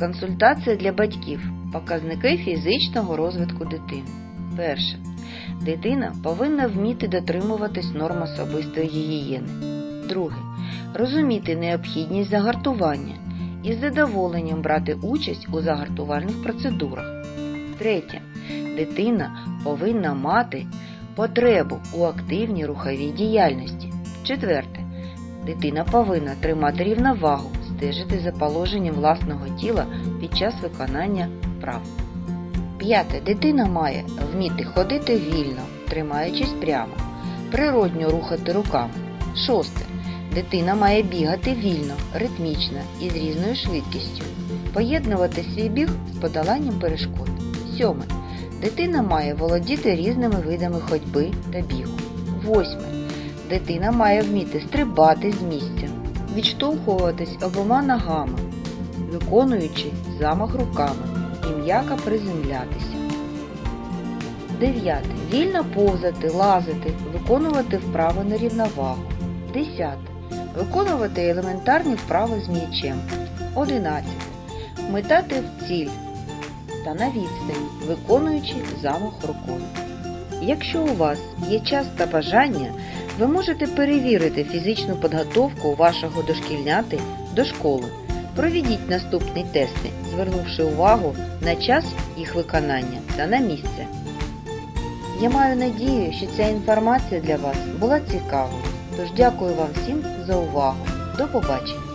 Консультація для батьків. Показники фізичного розвитку дитини. Перше. Дитина повинна вміти дотримуватись норм особистої гігієни. Друге. Розуміти необхідність загартування і з задоволенням брати участь у загартувальних процедурах. Третє. Дитина повинна мати потребу у активній руховій діяльності. Четверте. Дитина повинна тримати рівновагу, стежити за положенням власного тіла під час виконання вправ. П'яте. Дитина має вміти ходити вільно, тримаючись прямо, природньо рухати руками. Шосте. Дитина має бігати вільно, ритмічно і з різною швидкістю, поєднувати свій біг з подоланням перешкод. Сьоме. Дитина має володіти різними видами ходьби та бігу. Восьме. Дитина має вміти стрибати з місця, відштовхуватись обома ногами, виконуючи замах руками і м'яко приземлятися. Дев'яте. Вільно повзати, лазити, виконувати вправи на рівновагу. Десяте. Виконувати елементарні вправи з м'ячем. Одинадцяте. Метати в ціль та на відстані, виконуючи замах рукою. Якщо у вас є час та бажання, ви можете перевірити фізичну підготовку вашого дошкільняти до школи. Проведіть наступні тести, звернувши увагу на час їх виконання та на місце. Я маю надію, що ця інформація для вас була цікавою. Тож дякую вам всім за увагу. До побачення!